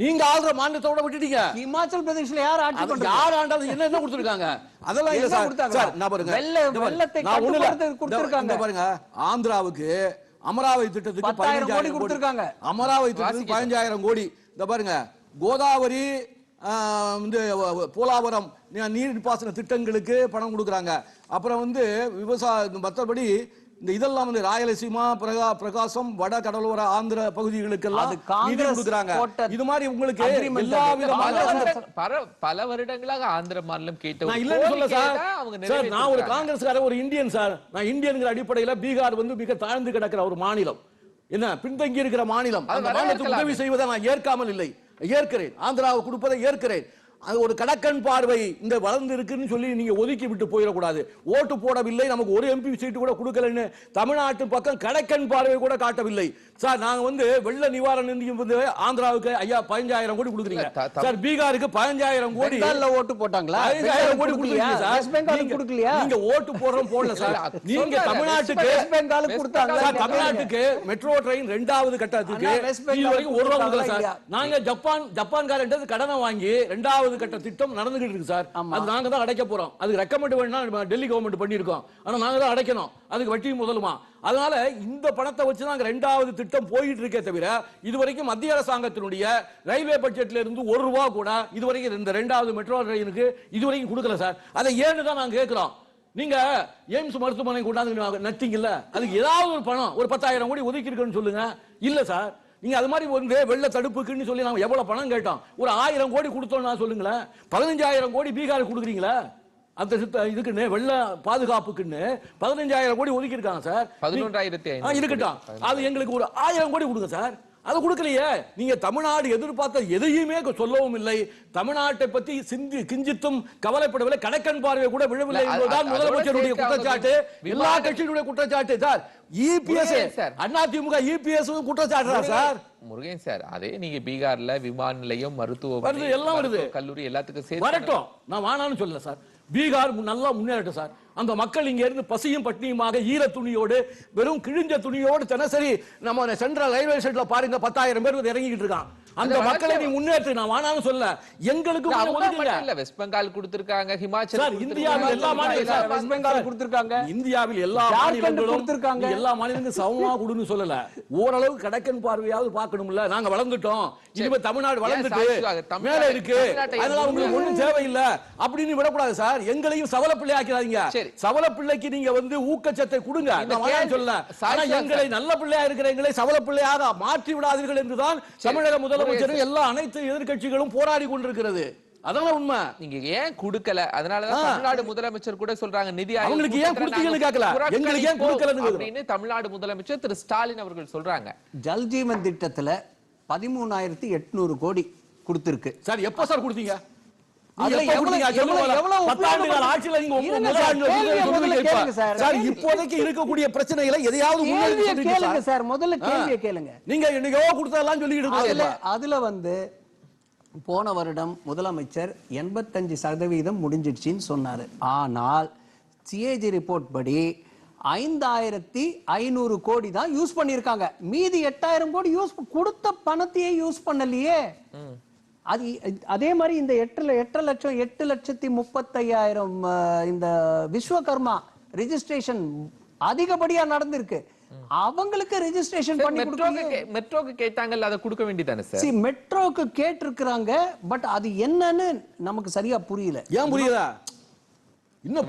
C: நீங்க ஆள்ற மாநிலத்தோட விட்டுட்டீங்க
B: இமாச்சல் பிரதேஷ்ல யார் ஆட்சி பண்றது
C: யார் ஆண்டாலும் என்ன என்ன கொடுத்திருக்காங்க அதெல்லாம் இல்ல சார்? சார் நான் பாருங்க.
B: வெள்ளத்தை கட்டுப்படுத்த கொடுத்திருக்காங்க.
C: பாருங்க ஆந்திராவுக்கு அமராவதி திட்டத்துக்கு
B: 10,000 கோடி
C: 15,000
B: கொடுத்திருக்காங்க.
C: அமராவதி திட்டத்துக்கு பதினஞ்சாயிரம் கோடி. இந்த பாருங்க கோதாவரி வந்து போலாவரம் நீ- நீர்ப்பாசன திட்டங்களுக்கு பணம் கொடுக்குறாங்க. அப்புறம் வந்து விவசாய மற்றபடி இந்த இதெல்லாம் வந்து ராயலசீமா பிரகா பிரகாசம் வட கடலோர ஆந்திர பகுதிகளுக்கெல்லாம் நிதி கொடுக்குறாங்க. இது மாதிரி உங்களுக்கு எல்லா விதமான
A: பல வருடங்களாக ஆந்திர மாநிலம் கேட்ட
C: நான் இல்லைன்னு சொல்ல சார். சார் நான் ஒரு. காங்கிரஸ்காரர் ஒரு இந்தியன் சார். நான் இந்தியன்கிற அடிப்படையில பீகார் வந்து மிக தாழ்ந்து கிடக்கிற ஒரு மாநிலம். என்ன பின்தங்கி இருக்கிற மாநிலம் அந்த மாநிலத்துக்கு. உதவி செய்வதை நான் ஏற்காமல் இல்லை. ஏற்கிறேன். ஆந்திராவை கொடுப்பதை ஏற்கிறேன். அது ஒரு கடக்கன் பார்வை இந்த வளர்ந்து இருக்குன்னு சொல்லி நீங்க ஒதுக்கி விட்டு போயிடக்கூடாது. ஓட்டு போடவில்லை நமக்கு ஒரு எம்பி சீட்டு கூட கொடுக்கலன்னு தமிழ்நாட்டு பக்கம் கடக்கன் பார்வை கூட காட்டவில்லை. சார் நாங்க வந்து வெள்ள நிவாரண நிதி வந்து ஆந்திராவுக்கு ஐயா பதினஞ்சாயிரம் கோடி கொடுக்குறீங்க. சார் பீகாருக்கு பதினஞ்சாயிரம் கோடி.
B: ஓட்டு போட்டாங்களா?
C: பதினஞ்சாயிரம் கோடி
B: கொடுக்கலையா?
C: நீங்க- ஓட்டு போடுறோம் போடல சார். நீங்க தமிழ்நாட்டுக்கு
B: பெங்காலுக்கு?
C: சார், தமிழ்நாட்டுக்கு மெட்ரோ ட்ரெயின் ரெண்டாவது கட்டத்துக்கு ஒரு ரூபா சார்? நாங்க ஜப்பான் ஜப்பான்காரன்ட்டு கடனை வாங்கி ரெண்டாவது கட்ட திட்டம் நடந்துகிட்டு இருக்கு சார். அது நாங்க தான் அடைக்க போறோம். அதுக்கு ரெக்கமெண்ட் வேணா நம்ம டெல்லி கவர்மெண்ட் பண்ணிருக்கோம் ஆனா நாங்க தான் அடைக்கணும். அதுக்கு வட்டி முதலுமா. அதனால இந்த பணத்தை வச்சு நாங்க ரெண்டாவது திட்டம் போயிட்டு இருக்கே தவிர இதுவரைக்கும் மத்திய அரசாங்கத்தினுடைய ரயில்வே பட்ஜெட்ல இருந்து ஒரு ரூபா கூட இதுவரைக்கும் இந்த ரெண்டாவது மெட்ரோ ட்ரெயினுக்கு இதுவரைக்கும் கொடுக்கல சார். அதை ஏன்னு தான் நாங்க கேட்கிறோம். நீங்க எய்ம்ஸ் மருத்துவமனை கொண்டாந்து நட்டிங்கல்ல அதுக்கு ஏதாவது ஒரு பணம் ஒரு பத்தாயிரம் கோடி ஒதுக்கி இருக்குன்னு சொல்லுங்க. இல்ல சார். நீங்க அது மாதிரி வந்து வெள்ள தடுப்புக்குன்னு சொல்லி நாம எவ்வளவு பணம் கேட்டோம். ஒரு ஆயிரம் கோடி கொடுத்தோம்னா சொல்லுங்களேன். பதினஞ்சாயிரம் கோடி பீகாருக்கு கொடுக்குறீங்களா? அந்த இதுக்குன்னு வெள்ள பாதுகாப்புக்குன்னு பதினஞ்சாயிரம் கோடி ஒதுக்கி இருக்காங்க சார்
A: பதினொன்றாயிரத்தி
C: இருக்கட்டும். அது எங்களுக்கு ஒரு ஆயிரம் கோடி கொடுங்க சார். அது கொடுக்கலையே. நீங்க தமிழ்நாடு எதிர்பார்த்த எதையுமே சொல்லவும் இல்லை. தமிழ்நாட்டை பத்தி சிந்தி கிஞ்சித்தும் கவலைப்படவில்லை. கணக்கன் பார்வை கூட விழவில்லை என்பதுதான் முதலமைச்சருடைய குற்றச்சாட்டு. எல்லா கட்சியினுடைய குற்றச்சாட்டு sir. EPS
A: Murugan sir.
C: AIADMK EPS குற்றச்சாட்டுறா sir.
A: Murugan sir அதே நீங்க பீகார்ல விமான நிலையம் மருத்துவ
C: வருது, எல்லாம் வருது.
A: கல்லூரி எல்லாத்துக்கும் சேர்த்து
C: வரட்டும். நான் வானான்னு சொல்லல சார். பீகார் நல்லா முன்னேறட்டும் சார். அந்த மக்கள் இங்க இருந்து பசியும் பட்டினியுமாக ஈர துணியோடு வெறும் கிழிஞ்ச துணியோடு தினசரி நம்ம சென்ட்ரல் ரயில்வே ஸ்டேஷன்ல பாருங்க பத்தாயிரம் பேர் இறங்கிட்டு இருக்கான் அந்த மக்களை நீ முன்னேற்று நான் வானான்னு சொல்ல எங்களுக்கு
A: இல்ல. வெஸ்ட் பெங்கால் கொடுத்திருக்காங்க ஹிமாச்சல்
C: இந்தியாவில் எல்லா மாநிலம்
B: வெஸ்ட் பெங்கால் கொடுத்திருக்காங்க.
C: இந்தியாவில் எல்லா மாநிலங்களும்
B: கொடுத்திருக்காங்க.
C: எல்லா மாநிலங்களும் சமமா கொடுன்னு சொல்லல. ஓரளவு கடக்கன் பார்வையாவது பார்க்கணும்ல. நாங்க வளர்ந்துட்டோம். இனிமே தமிழ்நாடு வளர்ந்துட்டு மேல இருக்கு. அதனால உங்களுக்கு ஒண்ணும் தேவையில்லை. அப்படின்னு விடக்கூடாது சார். எங்களையும் சவல பிள்ளை ஆக்கிறாதீங்க. சவல பிள்ளைக்கு நீங்க வந்து ஊக்கச்சத்தை கொடுங்க. சொல்ல எங்களை நல்ல பிள்ளையா இருக்கிற எங்களை சவல பிள்ளையாக மாற்றி விடாதீர்கள் என்றுதான் தமிழக முதலமைச்சரும் எல்லா அனைத்து எதிர்க்கட்சிகளும் போராடி கொண்டிருக்கிறது. அதான் உண்மை.
A: நீங்க ஏன் குடுக்கல? அதனாலதான். தமிழ்நாடு முதலமைச்சர் கூட சொல்றாங்க நிதி
C: அவங்களுக்கு ஏன் கொடுத்தீங்கன்னு கேட்கல. எங்களுக்கு ஏன் கொடுக்கலன்னு.
A: அப்படின்னு தமிழ்நாடு முதலமைச்சர் திரு ஸ்டாலின் அவர்கள் சொல்றாங்க.
B: ஜல் ஜீவன் திட்டத்துல பதிமூணாயிரத்தி எட்நூறு கோடி கொடுத்திருக்கு.
C: சார் எப்ப சார் கொடுத்தீங்க? இப்போதைக்கு இருக்கக்கூடிய பிரச்சனைகளை எதையாவது முன்னாடி
B: கேள்வியை
C: சொல்றீங்க
B: கேளுங்க
C: சார்.
B: சார். முதல்ல. கேள்வியை கேளுங்க.
C: நீங்க என்னைக்கோ கொடுத்ததெல்லாம் சொல்லிட்டு
B: அதுல
C: இருக்கீங்க
B: அதுல வந்து போன வருடம் முதலமைச்சர் எண்பத்தஞ்சு சதவீதம் முடிஞ்சிடுச்சின்னு சொன்னாரு. ஆனால் சிஏஜி ரிப்போர்ட் படி ஐந்தாயிரத்தி ஐநூறு கோடி தான் யூஸ் பண்ணியிருக்காங்க. மீதி எட்டாயிரம் கோடி யூஸ் கொடுத்த பணத்தையே யூஸ் பண்ணலையே. அது அதே மாதிரி இந்த எட்டு எட்டு லட்சம் எட்டு லட்சத்தி முப்பத்தையாயிரம் இந்த விஸ்வகர்மா ரெஜிஸ்ட்ரேஷன் அதிகப்படியா நடந்திருக்கு. அவங்களுக்கு ரெஜிஸ்ட்ரேஷன் பண்ணி
A: மெட்ரோக்கு
B: கொடுக்கலையே.
A: கே- மெட்ரோக்கு கேட்டாங்கல்ல அதை கொடுக்க வேண்டியதானே சார்?
B: சி மெட்ரோக்கு கேட்டிருக்கிறாங்க பட் அது என்னன்னு நமக்கு சரியா புரியல.
C: ஏன் புரியுதா இன்னும்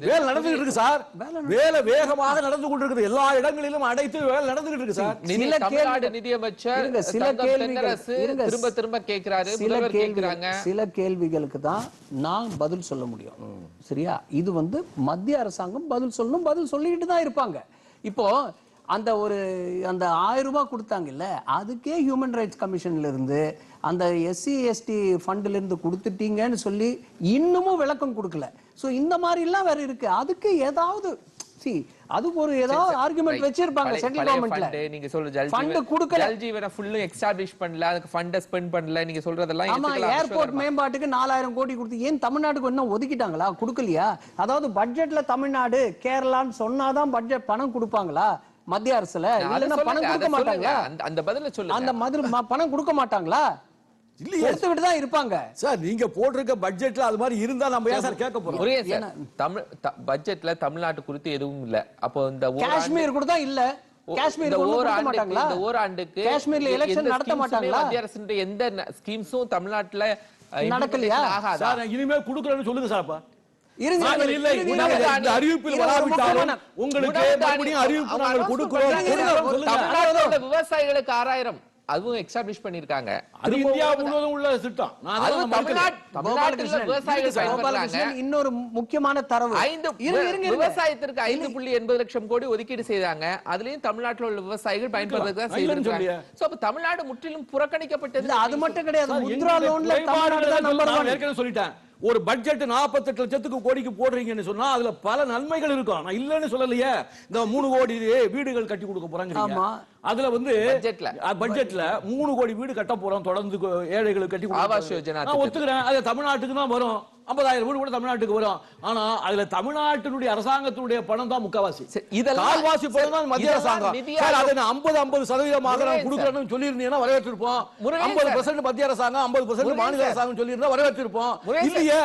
C: வேலை நடந்துகிட்டு இருக்கு சார். வேலை வேகமாக நடந்து கொண்டிருக்குது. எல்லா இடங்களிலும் அடைத்து வேலை நடந்துகிட்டு இருக்கு சார்.
B: சில கேள்வி-
A: நிதியமைச்சர்
B: சில கேள்விகள்
A: திரும்ப திரும்ப கேக்குறாரு
B: சில கேள்வி சில கேள்விகளுக்கு தான் நான் பதில் சொல்ல முடியும். சரியா? இது வந்து மத்திய அரசாங்கம் பதில் சொல்லணும். பதில் சொல்லிக்கிட்டு தான் இருப்பாங்க. இப்போ அந்த ஒரு அந்த ஆயிரம் ரூபாய் கொடுத்தாங்கல்ல அதுக்கே ஹியூமன் ரைட்ஸ் கமிஷன்ல இருந்து அந்த எஸ்சி எஸ்டி ஃபண்ட்ல இருந்து கொடுத்துட்டீங்கன்னு சொல்லி இன்னமும் விளக்கம் கொடுக்கல. சோ இந்த மாதிரி எல்லாம் வேற இருக்கு. அதுக்கு ஏதாவது சி அதுக்கு ஒரு ஏதாவது ஆர்குமெண்ட் வச்சிருப்பாங்க சென்ட்ரல் கவர்மெண்ட்ல
A: நீங்க சொல்ற ஜல் ஜீவன்
B: கொடுக்கல.
A: ஜல் ஜீவனை ஃபுல்லும் எஸ்டாப்ளிஷ் பண்ணல. அதுக்கு ஃபண்ட ஸ்பெண்ட் பண்ணல. நீங்க சொல்றதெல்லாம்
B: ஆமா ஏர்போர்ட். மேம்பாட்டுக்கு நாலாயிரம் கோடி கொடுத்து ஏன் தமிழ்நாட்டுக்கு இன்னும் ஒதுக்கிட்டாங்களா? கொடுக்கலையா? அதாவது பட்ஜெட்ல தமிழ்நாடு கேரளான்னு சொன்னாதான் பட்ஜெட் பணம் கொடுப்பாங்களா? மத்திய அரசுல. இல்லைன்னா பணம் கொடுக்க. மாட்டாங்களா?
A: அந்த- பதில சொல்லுங்க.
B: அந்த மாதிரி பணம் கொடுக்க மாட்டாங்களா?
C: இல்லையே.
B: கொடுத்துக்கிட்டு தான் இருப்பாங்க.
C: சார் நீங்க போட்டிருக்க பட்ஜெட்ல அது மாதிரி இருந்தா நம்ம ஏன் சார் கேட்க போறோம்?
A: சார். தமிழ் பட்ஜெட்ல தமிழ்நாட்டு குறித்து எதுவும் இல்ல. அப்போ இந்த
B: காஷ்மீர் கூட தான் இல்ல. காஷ்மீர்
A: இந்த ஓராண்டுக்கு-
B: காஷ்மீர்ல எலெக்ஷன் நடத்த மாட்டாங்களா?
A: மத்திய அரசினுடைய எந்த ஸ்கீம்ஸும் தமிழ்நாட்டுல
B: நடக்கலையா?
C: சார் இனிமே கொடுக்கறேன்னு சொல்லுங்க சார் அப்ப.
B: ஒரு
A: விவசாயிகளுக்கு ஆறாயிரம். அதுவும் எக்ஸ்டாப்ளிஷ் பண்ணிருக்காங்க
C: அது இந்தியா முழுவதும் உள்ள திட்டம்.
A: தமிழ்நாட்டுல
B: இன்னொரு முக்கியமான தரவு.
A: ஐந்து. விவசாயத்திற்கு ஐந்து புள்ளி எண்பது லட்சம் கோடி ஒதுக்கீடு செய்தாங்க. அதுலயும் தமிழ்நாட்டுல உள்ள விவசாயிகள் பயன்படுறதுக்கு தான் செய்திருக்காங்க. சோ அப்ப தமிழ்நாடு முற்றிலும் புறக்கணிக்கப்பட்டது
B: இல்ல அது மட்டும் கிடையாது. முத்ரா லோன்ல
C: குறைபாடுகளை
B: தமிழ்நாடு தான் நம்பர்
C: நான்
B: ஒன்
C: ஏற்கனவே சொல்லிட்டேன். ஒரு பட்ஜெட் 48 லட்சத்துக்கு கோடிக்கு போடுறீங்கன்னு சொன்னா அதுல பல நன்மைகள் இருக்கும். நான் இல்லன்னு சொல்லலையே. இந்த மூணு கோடி வீடுகள் கட்டி கொடுக்க போறாங்க
B: ஆமா.
C: அதுல வந்து
A: பட்ஜெட்ல.
C: மூணு கோடி வீடு கட்ட போறோம். தொடர்ந்து ஏழைகளுக்கு கட்டி
A: ஆவாஸ். யோஜனா
C: நான். ஒத்துக்கிறேன். அது தமிழ்நாட்டுக்கு தான் வரும். 50000 வீடு கூட தமிழ்நாட்டுக்கு வரும். ஆனா அதுல தமிழ்நாட்டினுடைய அரசாங்கத்தினுடைய பணம் தான் முக்காவாசி. கால்வாசி பணம் தான் மத்திய அரசாங்கம். அதை 50 50 சதவீதமாக நான் கொடுக்குறேன்னு சொல்லியிருந்தீங்கன்னா வரவேற்றிருப்போம்.
A: முருகன்
C: 50
A: சார்.
C: பர்சன்ட் மத்திய அரசாங்கம் 50 பர்சன்ட் மாநில. அரசாங்கம் சொல்லியிருந்தா வரவேற்றிருப்போம். இல்லையே.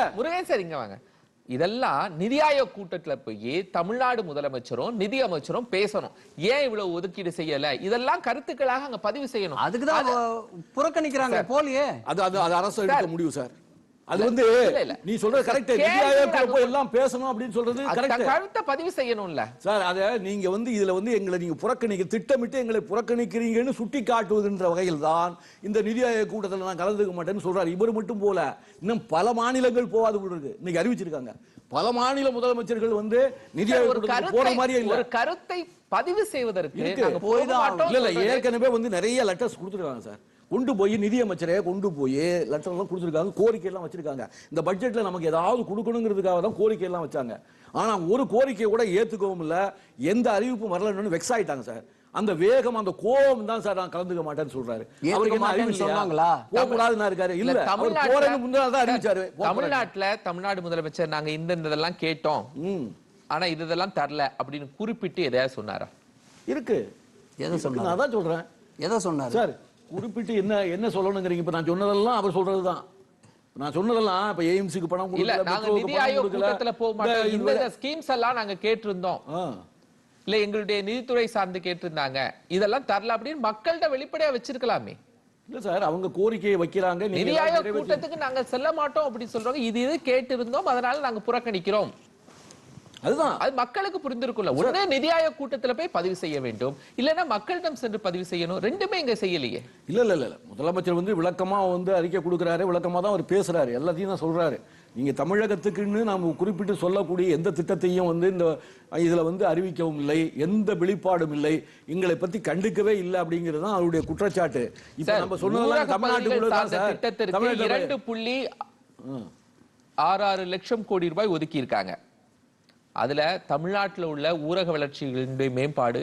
A: சார் இங்க வாங்க. இதெல்லாம் நிதி ஆயோக் கூட்டத்துல போய் தமிழ்நாடு முதலமைச்சரும் நிதி அமைச்சரும் பேசணும். ஏன் இவ்வளவு ஒதுக்கீடு செய்யல? இதெல்லாம் கருத்துக்களாக அங்க பதிவு செய்யணும்.
B: அதுக்குதான் புறக்கணிக்கிறாங்க போலியே.
C: அது அது அது அரசு எடுக்க முடியும் சார். அது வந்து. நீ சொல்றது கரெக்ட்
A: நாங்க
C: போய் எல்லாம் பேசணும் அப்படின்னு சொல்றது கரெக்ட்
A: கருத்தை பதிவு செய்யணும்ல.
C: சார் அத நீங்க வந்து இதுல வந்து எங்களை நீங்க புறக்கணிக்க திட்டமிட்டு எங்களை புறக்கணிக்கிறீங்கன்னு சுட்டி காட்டுவதுன்ற வகையில் தான் இந்த நிதி ஆயோக் கூட்டத்தில் நான் கலந்துக்க மாட்டேன்னு சொல்றாரு. இவர் மட்டும் போல. இன்னும் பல மாநிலங்கள் போவாது போல இருக்கு. இன்னைக்கு அறிவிச்சிருக்காங்க. பல மாநில முதலமைச்சர்கள் வந்து நிதி ஆயோக் போற மாதிரியே இல்ல.
A: ஒரு கருத்தை பதிவு செய்வதற்கு
B: போய் தான்
C: இல்ல. ஏற்கனவே வந்து நிறைய லெட்டர்ஸ் கொடுத்துருக்காங்க சார். கொண்டு போய் நிதியமைச்சரே கொண்டு போய் லெட்டர் எல்லாம் கொடுத்துருக்காங்க கோரிக்கை எல்லாம் வச்சிருக்காங்க. இந்த பட்ஜெட்ல நமக்கு ஏதாவது கொடுக்கணுங்கிறதுக்காக தான் கோரிக்கை எல்லாம் வச்சாங்க. ஆனா ஒரு கோரிக்கையை கூட ஏத்துக்கவும் இல்ல. எந்த அறிவிப்பும் வரலன்னு வெக்ஸ் ஆயிட்டாங்க சார் அந்த வேகம் அந்த கோபம் தான் சார் நான் கலந்துக்க மாட்டேன்னு சொல்றாரு. அவருக்கு என்ன அறிவு?
B: சொன்னாங்களா?
C: போக கூடாதுன்னு இருக்காரு. இல்ல போறதுக்கு முன்னாடி தான் அறிவிச்சாரு.
A: தமிழ்நாட்டுல தமிழ்நாடு முதலமைச்சர் நாங்க இந்த இதெல்லாம் கேட்டோம். ஆனா இது இதெல்லாம் தரல அப்படின்னு குறிப்பிட்டு எதையாவது சொன்னாரா?
C: இருக்கு.
B: எதை சொன்னாரு?
C: நான் தான் சொல்றேன்.
B: எதை சொன்னாரு?
C: சார் குறிப்பிட்டு என்ன என்ன சொல்லணுங்கிறீங்க? இப்ப நான் சொன்னதெல்லாம் அவர் சொல்றதுதான். நான் சொன்னதெல்லாம் இப்ப எய்ம்ஸுக்கு பணம்
A: இல்ல
C: கொடுக்கல
A: நாங்க நிதி ஆயோக். கூட்டத்துல போக மாட்டோம். இந்த ஸ்கீம்ஸ் எல்லாம் நாங்க கேட்டிருந்தோம். இல்ல எங்களுடைய நிதித்துறை சார்ந்து கேட்டிருந்தாங்க. இதெல்லாம் தரல அப்படின்னு மக்கள்கிட்ட வெளிப்படையா வச்சிருக்கலாமே.
C: இல்ல சார் அவங்க கோரிக்கையை வைக்கிறாங்க.
A: நிதி ஆயோக் கூட்டத்துக்கு நாங்க செல்ல மாட்டோம் அப்படின்னு சொல்றாங்க இது இது கேட்டு இருந்தோம் அதனால நாங்க புறக்கணிக்கிறோம்.
C: அதுதான்.
A: அது மக்களுக்கு புரிந்திருக்கும்ல. உடனே நிதி ஆயோக் கூட்டத்துல போய் பதிவு செய்ய வேண்டும். இல்லைன்னா மக்களிடம் சென்று பதிவு செய்யணும். ரெண்டுமே இங்க செய்யலையே.
C: இல்ல இல்ல இல்ல. முதலமைச்சர் வந்து விளக்கமா வந்து அறிக்கை கொடுக்கறாரு. விளக்கமா தான் அவர் பேசுறாரு. எல்லாத்தையும் தான் சொல்றாரு. நீங்க தமிழகத்துக்குன்னு நாம குறிப்பிட்டு சொல்லக்கூடிய எந்த திட்டத்தையும் வந்து இந்த இதுல வந்து அறிவிக்கவும் இல்லை. எந்த வெளிப்பாடும் இல்லை. எங்களை பத்தி கண்டுக்கவே இல்லை அப்படிங்கிறது தான் அவருடைய குற்றச்சாட்டு. இப்ப நம்ம சொன்னதெல்லாம் தமிழ்நாட்டுக்குள்ள
A: இரண்டு புள்ளி. ஆறு ஆறு லட்சம் கோடி ரூபாய் ஒதுக்கி இருக்காங்க அதுல தமிழ்நாட்டுல உள்ள ஊரக வளர்ச்சிகளுடைய மேம்பாடு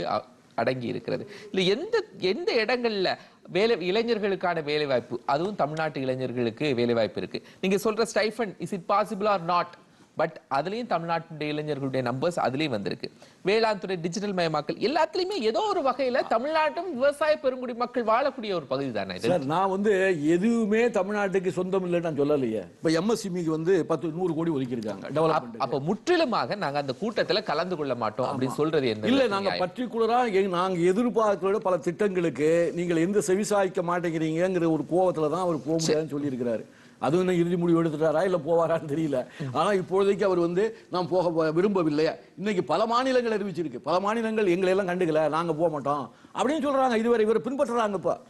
A: அடங்கி இருக்கிறது. இல்லை எந்த எந்த இடங்கள்ல வேலை இளைஞர்களுக்கான வேலைவாய்ப்பு அதுவும் தமிழ்நாட்டு இளைஞர்களுக்கு வேலைவாய்ப்பு இருக்கு. நீங்க சொல்ற stipend is it possible or not but அதுலயும் தமிழ்நாட்டுடைய இளைஞர்களுடைய நம்பர்ஸ் அதுலயும் வந்திருக்கு. வேளாண் துறை டிஜிட்டல் மயமாக்கல் எல்லாத்துலயுமே ஏதோ ஒரு வகையில தமிழ்நாட்டும் விவசாய பெருங்குடி மக்கள் வாழக்கூடிய ஒரு பகுதி தானே இது?
C: சார் நான் வந்து எதுவுமே தமிழ்நாட்டுக்கு சொந்தம் இல்லைன்னு நான் சொல்லலையே. இப்ப எம்எஸ்சிமிக்கு வந்து பத்து நூறு கோடி ஒதுக்கி இருக்காங்க டெவலப்மெண்ட்
A: அப்ப முற்றிலுமாக நாங்க அந்த கூட்டத்துல கலந்து கொள்ள மாட்டோம் அப்படின்னு சொல்றது என்ன?
C: இல்ல நாங்க பர்டிகுலரா நாங்க எதிர்பார்க்கிற பல திட்டங்களுக்கு நீங்கள் எந்த செவிசாய்க்க மாட்டேங்கிறீங்கிற ஒரு கோவத்துல தான் அவர் போக முடியாதுன்னு சொல்லி இருக்கிறாரு அதுவும் இன்னும் இறுதி முடிவு எடுத்துட்டாரா இல்ல போவாரான்னு தெரியல. ஆனா இப்பொழுதைக்கு அவர் வந்து நான் போக ப- விரும்பவில்லை. இன்னைக்கு பல மாநிலங்கள் அறிவிச்சிருக்கு. பல மாநிலங்கள் எங்களை எல்லாம் கண்டுக்கல. நாங்க போக மாட்டோம். அப்படின்னு சொல்றாங்க. இதுவரை இவர் பின்பற்றுறாங்க இப்ப.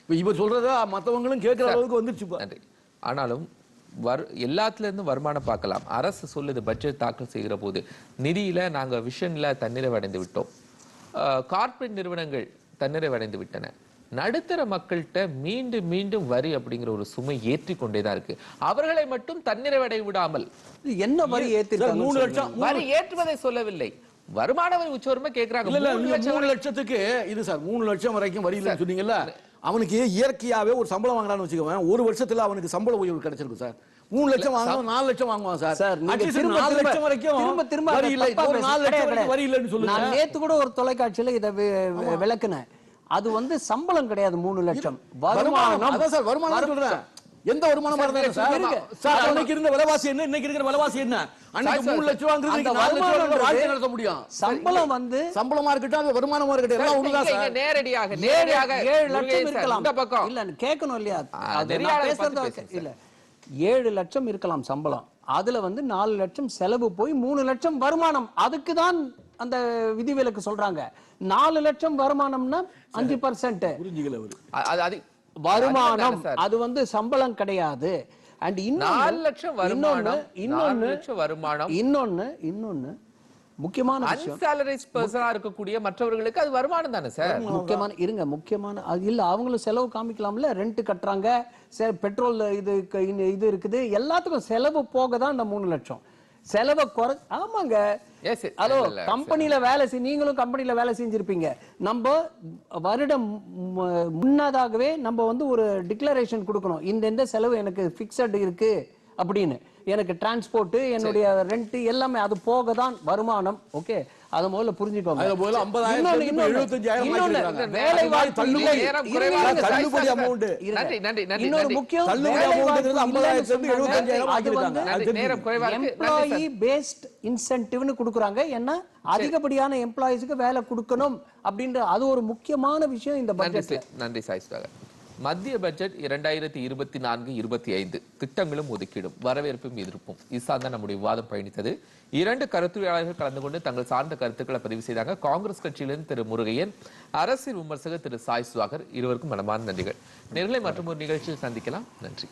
C: இப்ப இவர் சொல்றத மத்தவங்களும் கேட்கிற அளவுக்கு வந்துருச்சு இப்ப.
A: ஆனாலும் வர் எல்லாத்துல இருந்து வருமானம் பார்க்கலாம். அரசு சொல்லுது பட்ஜெட் தாக்கல் செய்கிற போது. நிதியில நாங்க விஷன்ல தன்னிறைவடைந்து விட்டோம். கார்ப்பரேட் நிறுவனங்கள் தன்னிறைவடைந்து விட்டன. நடுத்தர மக்கள்கிட்ட மீண்டும் மீண்டும் வரி அப்படிங்கிற ஒரு சுமை ஏற்றி கொண்டேதான் இருக்கு. அவர்களை மட்டும் தன்னிறைவடை விடாமல்.
B: என்ன வரி ஏத்திருக்காங்க
C: மூணு லட்சம்
A: வரி ஏற்றுவதை சொல்லவில்லை. வருமான வரி உச்சவரமா கேக்குறாங்க.
C: இல்ல இல்ல
A: மூணு
C: லட்சத்துக்கு இது சார் மூணு லட்சம் வரைக்கும் வரி இல்லைன்னு சொன்னீங்கல்ல அவனுக்கு இயற்கையாவே ஒரு சம்பளம் வாங்கலாம்னு வச்சுக்கோங்க ஒரு வருஷத்துல அவனுக்கு சம்பள உயர்வு கிடைச்சிருக்கும் சார். மூணு லட்சம் வாங்குவோம் நாலு லட்சம் வாங்குவான் சார்.
B: சார்
C: நாலு லட்சம் வரைக்கும்
B: திரும்ப திரும்ப
C: வரி இல்லை. நாலு லட்சம் வரி இல்லைன்னு
B: நான்
C: சொல்லுங்க.
B: நேத்து கூட ஒரு தொலைக்காட்சியில இதை விளக்குனேன். அது வந்து சம்பளம் கிடையாது மூணு லட்சம்.
C: வருமானம்
B: வருமானம்
C: அதான் சார் வருமானம் சொல்றேன். எந்த வருமானமா இருந்தாலும் சார்? அன்னைக்கு இருந்த விலைவாசி என்ன? இன்னைக்கு இருக்கிற விலைவாசி என்ன? அன்னைக்கு மூணு லட்சம் நடத்த முடியும்.
B: சம்பளம் வந்து
C: சம்பளமா இருக்கட்டும் அது வருமானமா இருக்கட்டும் எல்லாம் சார்.
A: நேரடியாக நேரடியாக
B: ஏழு லட்சம் இருக்கலாம்.
A: இந்த பக்கம்.
B: இல்ல கேட்கணும் இல்லையா? அது
A: நெறியாளரை
B: பேசுறது இல்ல ஏழு லட்சம் இருக்கலாம் சம்பளம். அதுல வந்து நாலு லட்சம் செலவு போய் மூணு லட்சம் வருமானம். அதுக்கு தான் அந்த விதிவிலக்கு சொல்றாங்க. நாலு லட்சம் வருமானம்னா அஞ்சு பர்சன்ட்
A: அது அது
B: வருமானம்? அது வந்து சம்பளம் கிடையாது. அண்ட்
A: நாலு லட்சம்
B: இன்னொன்னு
A: லட்சம் வருமானம்.
B: இன்னொன்னு இன்னொன்னு முக்கியமான
A: அன்சாலரைஸ் பர்சனா இருக்கக்கூடிய மற்றவர்களுக்கு அது வருமானம் தானே சார்
B: முக்கியமான இருங்க முக்கியமான அது இல்ல அவங்களும் செலவு காமிக்கலாம்ல ரெண்ட் கட்டுறாங்க பெட்ரோல் இது இருக்குது எல்லாத்துக்கும் செலவு போக தான் இந்த மூணு லட்சம். செலவை குறை ஆமாங்க. ஹலோ
A: இல்ல,
B: கம்பெனில வேலை செய் நீங்களும் கம்பெனில வேலை செஞ்சிருப்பீங்க. நம்ம வருடம் முன்னதாகவே நம்ம வந்து ஒரு டிக்ளரேஷன் கொடுக்கணும். இந்த இந்த செலவு எனக்கு பிக்சட் இருக்கு அப்படின்னு. எனக்கு டிரான்ஸ்போர்ட் என்னுடைய ரெண்ட் எல்லாமே அது போக தான் வருமானம் ஓகே அதை முதல்ல புரிஞ்சுக்கோங்க
C: அதுல முதல்ல 50,000
B: இன்னொன்னு,
C: இப்ப
B: இன்னொன்னு,
C: 75,000
B: இன்னொன்னு,
C: ஆக்கியிருக்காங்க.
B: வேலை
C: அது
B: வாய்ப்பு
C: தள்ளுபடி.
B: இல்லை.
A: நேரம்
B: இருங்க,
A: குறைவாக
B: இருங்க,
C: தள்ளுபடி
A: சாய்
C: amount.
B: இருங்க.
A: நன்றி, நன்றி, நன்றி,
B: இன்னொரு. முக்கியம்
C: தள்ளுபடி
B: வேலை
C: amount
B: வாய்ப்பு
C: ங்கிறது
B: இல்லைன்னு
C: 50,000
B: சொன்னாங்க.
C: 75,000
B: அது வந்து
C: ஆக்கியிருக்காங்க. அது
A: நன்றி, நேரம் குறைவா இருக்கு நன்றி சார்.
B: எம்ப்ளாயி பேஸ்ட் இன்சென்டிவ்னு கொடுக்குறாங்க ஏன்னா அதிகப்படியான எம்ப்ளாயிஸ்க்கு வேலை கொடுக்கணும் அப்படின்ற அது ஒரு முக்கியமான விஷயம் இந்த
A: சார். நன்றி சாய் சுதாகர் மத்திய பட்ஜெட் இரண்டாயிரத்தி இருபத்தி நான்கு இருபத்தி ஐந்து திட்டங்களும் ஒதுக்கீடும் வரவேற்பும் எதிர்ப்பும். இசாந்தான் நம்முடைய விவாதம் பயணித்தது. இரண்டு கருத்துரையாளர்கள் கலந்து கொண்டு தங்கள் சார்ந்த கருத்துக்களை பதிவு செய்தாங்க. காங்கிரஸ் கட்சியிலிருந்து திரு முருகையன் அரசியல் விமர்சகர் திரு சாய் சுவாகர் இருவருக்கும் மனமான நன்றிகள். நேர்களை மற்றும் ஒரு நிகழ்ச்சியில் சந்திக்கலாம். நன்றி.